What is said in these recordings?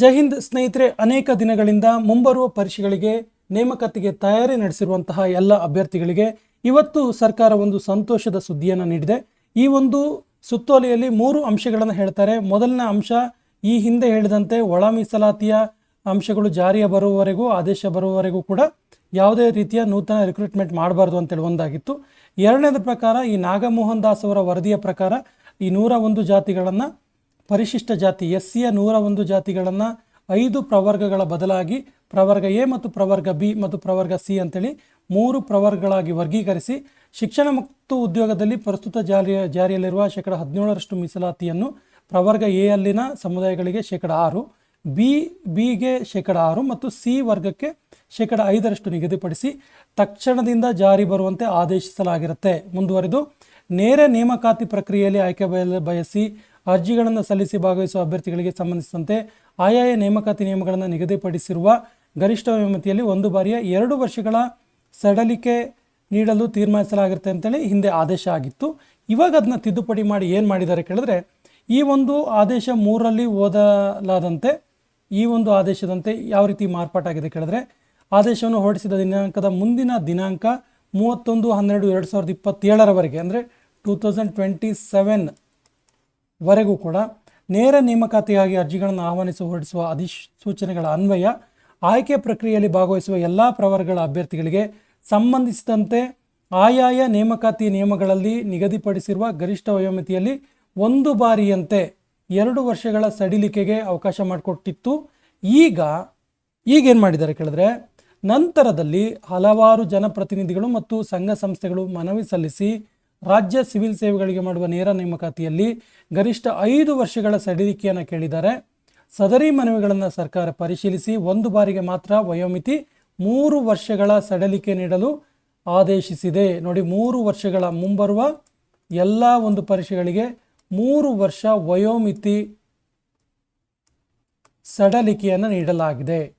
ಜೈ ಹಿಂದ್ ಸ್ನೇಹಿತರೆ, ಅನೇಕ ದಿನಗಳಿಂದ ಮುಂಬರುವ ಪರೀಕ್ಷೆಗಳಿಗೆ ನೇಮಕಾತಿಗೆ ತಯಾರಿ ನಡೆಸಿರುವಂತಹ ಎಲ್ಲ ಅಭ್ಯರ್ಥಿಗಳಿಗೆ ಇವತ್ತು ಸರ್ಕಾರ ಒಂದು ಸಂತೋಷದ ಸುದ್ದಿಯನ್ನು ನೀಡಿದೆ. ಈ ಒಂದು ಸುತ್ತೋಲೆಯಲ್ಲಿ ಮೂರು ಅಂಶಗಳನ್ನು ಹೇಳ್ತಾರೆ. ಮೊದಲನೇ ಅಂಶ, ಈ ಹಿಂದೆ ಹೇಳಿದಂತೆ ಒಳ ಮೀಸಲಾತಿಯ ಅಂಶಗಳು ಜಾರಿಯ ಬರುವವರೆಗೂ, ಆದೇಶ ಬರುವವರೆಗೂ ಕೂಡ ಯಾವುದೇ ರೀತಿಯ ನೂತನ ರಿಕ್ರೂಟ್ಮೆಂಟ್ ಮಾಡಬಾರ್ದು ಅಂತೇಳಿ ಒಂದಾಗಿತ್ತು. ಎರಡನೇದ ಪ್ರಕಾರ, ಈ ನಾಗಮೋಹನ್ ದಾಸ್ ಅವರ ವರದಿಯ ಪ್ರಕಾರ ಈ ನೂರ ಒಂದು ಜಾತಿಗಳನ್ನು ಪರಿಶಿಷ್ಟ ಜಾತಿ ಎಸ್ ಸಿಯ ನೂರ ಒಂದು ಜಾತಿಗಳನ್ನು ಐದು ಪ್ರವರ್ಗಗಳ ಬದಲಾಗಿ ಪ್ರವರ್ಗ ಎ ಮತ್ತು ಪ್ರವರ್ಗ ಬಿ ಮತ್ತು ಪ್ರವರ್ಗ ಸಿ ಅಂತೇಳಿ ಮೂರು ಪ್ರವರ್ಗಗಳಾಗಿ ವರ್ಗೀಕರಿಸಿ ಶಿಕ್ಷಣ ಮತ್ತು ಉದ್ಯೋಗದಲ್ಲಿ ಪ್ರಸ್ತುತ ಜಾರಿಯ ಜಾರಿಯಲ್ಲಿರುವ ಶೇಕಡ ಹದಿನೇಳರಷ್ಟು ಮೀಸಲಾತಿಯನ್ನು ಪ್ರವರ್ಗ ಎ ಅಲ್ಲಿನ ಸಮುದಾಯಗಳಿಗೆ ಶೇಕಡ ಆರು ಬಿ ಬಿಗೆ ಶೇಕಡ ಆರು ಮತ್ತು ಸಿ ವರ್ಗಕ್ಕೆ ಶೇಕಡ ಐದರಷ್ಟು ನಿಗದಿಪಡಿಸಿ ತಕ್ಷಣದಿಂದ ಜಾರಿ ಬರುವಂತೆ ಆದೇಶಿಸಲಾಗಿರುತ್ತೆ. ಮುಂದುವರೆದು, ನೇರ ನೇಮಕಾತಿ ಪ್ರಕ್ರಿಯೆಯಲ್ಲಿ ಆಯ್ಕೆ ಬಯಸಿ ಅರ್ಜಿಗಳನ್ನು ಸಲ್ಲಿಸಿ ಭಾಗವಹಿಸುವ ಅಭ್ಯರ್ಥಿಗಳಿಗೆ ಸಂಬಂಧಿಸಿದಂತೆ ಆಯಾಯ ನೇಮಕಾತಿ ನಿಯಮಗಳನ್ನು ನಿಗದಿಪಡಿಸಿರುವ ಗರಿಷ್ಠ ವಯಮತಿಯಲ್ಲಿ ಒಂದು ಬಾರಿಯ ಎರಡು ವರ್ಷಗಳ ಸಡಲಿಕೆ ನೀಡಲು ತೀರ್ಮಾನಿಸಲಾಗಿರುತ್ತೆ ಅಂತೇಳಿ ಹಿಂದೆ ಆದೇಶ ಆಗಿತ್ತು. ಇವಾಗ ಅದನ್ನ ತಿದ್ದುಪಡಿ ಮಾಡಿ ಏನು ಮಾಡಿದ್ದಾರೆ ಕೇಳಿದ್ರೆ, ಈ ಒಂದು ಆದೇಶ ಮೂರರಲ್ಲಿ ಓದಲಾದಂತೆ, ಈ ಒಂದು ಆದೇಶದಂತೆ ಯಾವ ರೀತಿ ಮಾರ್ಪಾಟಾಗಿದೆ ಕೇಳಿದ್ರೆ, ಆದೇಶವನ್ನು ಹೊರಡಿಸಿದ ದಿನಾಂಕದ ಮುಂದಿನ ದಿನಾಂಕ ಮೂವತ್ತೊಂದು ಹನ್ನೆರಡು ಎರಡು ಸಾವಿರದ ಇಪ್ಪತ್ತೇಳರವರೆಗೆ, ಅಂದರೆ ಟೂ ತೌಸಂಡ್ ಟ್ವೆಂಟಿ ಸೆವೆನ್ ವರೆಗೂ ಕೂಡ ನೇರ ನೇಮಕಾತಿಗಾಗಿ ಅರ್ಜಿಗಳನ್ನು ಆಹ್ವಾನಿಸಿ ಹೊರಡಿಸುವ ಅಧಿಸೂಚನೆಗಳ ಅನ್ವಯ, ಆಯ್ಕೆ ಪ್ರಕ್ರಿಯೆಯಲ್ಲಿ ಭಾಗವಹಿಸುವ ಎಲ್ಲ ಪ್ರವರ್ಗಗಳ ಅಭ್ಯರ್ಥಿಗಳಿಗೆ ಸಂಬಂಧಿಸಿದಂತೆ ಆಯಾಯ ನೇಮಕಾತಿ ನಿಯಮಗಳಲ್ಲಿ ನಿಗದಿಪಡಿಸಿರುವ ಗರಿಷ್ಠ ವಯೋಮಿತಿಯಲ್ಲಿ ಒಂದು ಬಾರಿಯಂತೆ ಎರಡು ವರ್ಷಗಳ ಸಡಿಲಿಕೆಗೆ ಅವಕಾಶ ಮಾಡಿಕೊಟ್ಟಿತ್ತು. ಈಗ ಈಗೇನು ಮಾಡಿದ್ದಾರೆ ಕೇಳಿದ್ರೆ, ನಂತರದಲ್ಲಿ ಹಲವಾರು ಜನಪ್ರತಿನಿಧಿಗಳು ಮತ್ತು ಸಂಘ ಸಂಸ್ಥೆಗಳು ಮನವಿ ಸಲ್ಲಿಸಿ ರಾಜ್ಯ ಸಿವಿಲ್ ಸೇವೆಗಳಿಗೆ ಮಾಡುವ ನೇರ ನೇಮಕಾತಿಯಲ್ಲಿ ಗರಿಷ್ಠ ಐದು ವರ್ಷಗಳ ಸಡಿಲಿಕೆಯನ್ನು ಕೇಳಿದ್ದಾರೆ. ಸದರಿ ಮನವಿಗಳನ್ನು ಸರ್ಕಾರ ಪರಿಶೀಲಿಸಿ ಒಂದು ಬಾರಿಗೆ ಮಾತ್ರ ವಯೋಮಿತಿ ಮೂರು ವರ್ಷಗಳ ಸಡಲಿಕೆ ನೀಡಲು ಆದೇಶಿಸಿದೆ. ನೋಡಿ, ಮೂರು ವರ್ಷಗಳ ಮುಂಬರುವ ಎಲ್ಲ ಒಂದು ಪರೀಕ್ಷೆಗಳಿಗೆ ಮೂರು ವರ್ಷ ವಯೋಮಿತಿ ಸಡಲಿಕೆಯನ್ನು ನೀಡಲಾಗಿದೆ.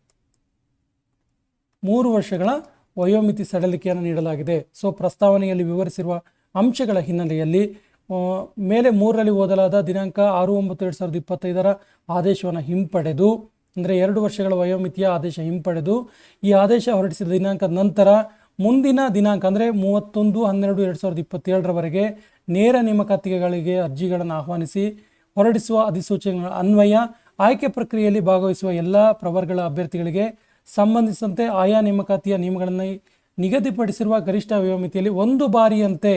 ಮೂರು ವರ್ಷಗಳ ವಯೋಮಿತಿ ಸಡಲಿಕೆಯನ್ನು ನೀಡಲಾಗಿದೆ. ಸೊ ಪ್ರಸ್ತಾವನೆಯಲ್ಲಿ ವಿವರಿಸಿರುವ ಅಂಶಗಳ ಹಿನ್ನೆಲೆಯಲ್ಲಿ ಮೇಲೆ ಮೂರರಲ್ಲಿ ಓದಲಾದ ದಿನಾಂಕ ಆರು ಒಂಬತ್ತು ಎರಡು ಸಾವಿರದ ಇಪ್ಪತ್ತೈದರ ಆದೇಶವನ್ನು ಹಿಂಪಡೆದು, ಅಂದರೆ ಎರಡು ವರ್ಷಗಳ ವಯೋಮಿತಿಯ ಆದೇಶ ಹಿಂಪಡೆದು, ಈ ಆದೇಶ ಹೊರಡಿಸಿದ ದಿನಾಂಕದ ನಂತರ ಮುಂದಿನ ದಿನಾಂಕ, ಅಂದರೆ ಮೂವತ್ತೊಂದು ಹನ್ನೆರಡು ಎರಡು ಸಾವಿರದ ಇಪ್ಪತ್ತೇಳರವರೆಗೆ ನೇರ ನೇಮಕಾತಿಗೆಗಳಿಗೆ ಅರ್ಜಿಗಳನ್ನು ಆಹ್ವಾನಿಸಿ, ಹೊರಡಿಸುವ ಅಧಿಸೂಚನೆಗಳ ಅನ್ವಯ, ಆಯ್ಕೆ ಪ್ರಕ್ರಿಯೆಯಲ್ಲಿ ಭಾಗವಹಿಸುವ ಎಲ್ಲ ಪ್ರವರ್ಗಗಳ ಅಭ್ಯರ್ಥಿಗಳಿಗೆ ಸಂಬಂಧಿಸಿದಂತೆ ಆಯಾ ನೇಮಕಾತಿಯ ನಿಯಮಗಳನ್ನು ನಿಗದಿಪಡಿಸಿರುವ ಗರಿಷ್ಠ ವಯೋಮಿತಿಯಲ್ಲಿ ಒಂದು ಬಾರಿಯಂತೆ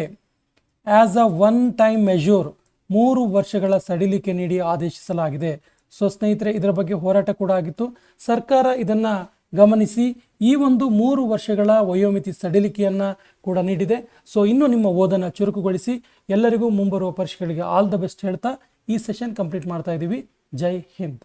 as a one time measure ಮೂರು ವರ್ಷಗಳ ಸಡಿಲಿಕೆ ನೀಡಿ ಆದೇಶಿಸಲಾಗಿದೆ. ಸೊ ಸ್ನೇಹಿತರೆ, ಇದರ ಬಗ್ಗೆ ಹೋರಾಟ ಕೂಡ ಆಗಿತ್ತು. ಸರ್ಕಾರ ಇದನ್ನು ಗಮನಿಸಿ ಈ ಒಂದು ಮೂರು ವರ್ಷಗಳ ವಯೋಮಿತಿ ಸಡಿಲಿಕೆಯನ್ನು ಕೂಡ ನೀಡಿದೆ. ಸೊ ಇನ್ನು ನಿಮ್ಮ ಓದನ್ನು ಚುರುಕುಗೊಳಿಸಿ ಎಲ್ಲರಿಗೂ ಮುಂಬರುವ ಪರೀಕ್ಷೆಗಳಿಗೆ ಆಲ್ ದ ಬೆಸ್ಟ್ ಹೇಳ್ತಾ ಈ ಸೆಷನ್ ಕಂಪ್ಲೀಟ್ ಮಾಡ್ತಾ ಇದ್ದೀವಿ. ಜೈ ಹಿಂದ್.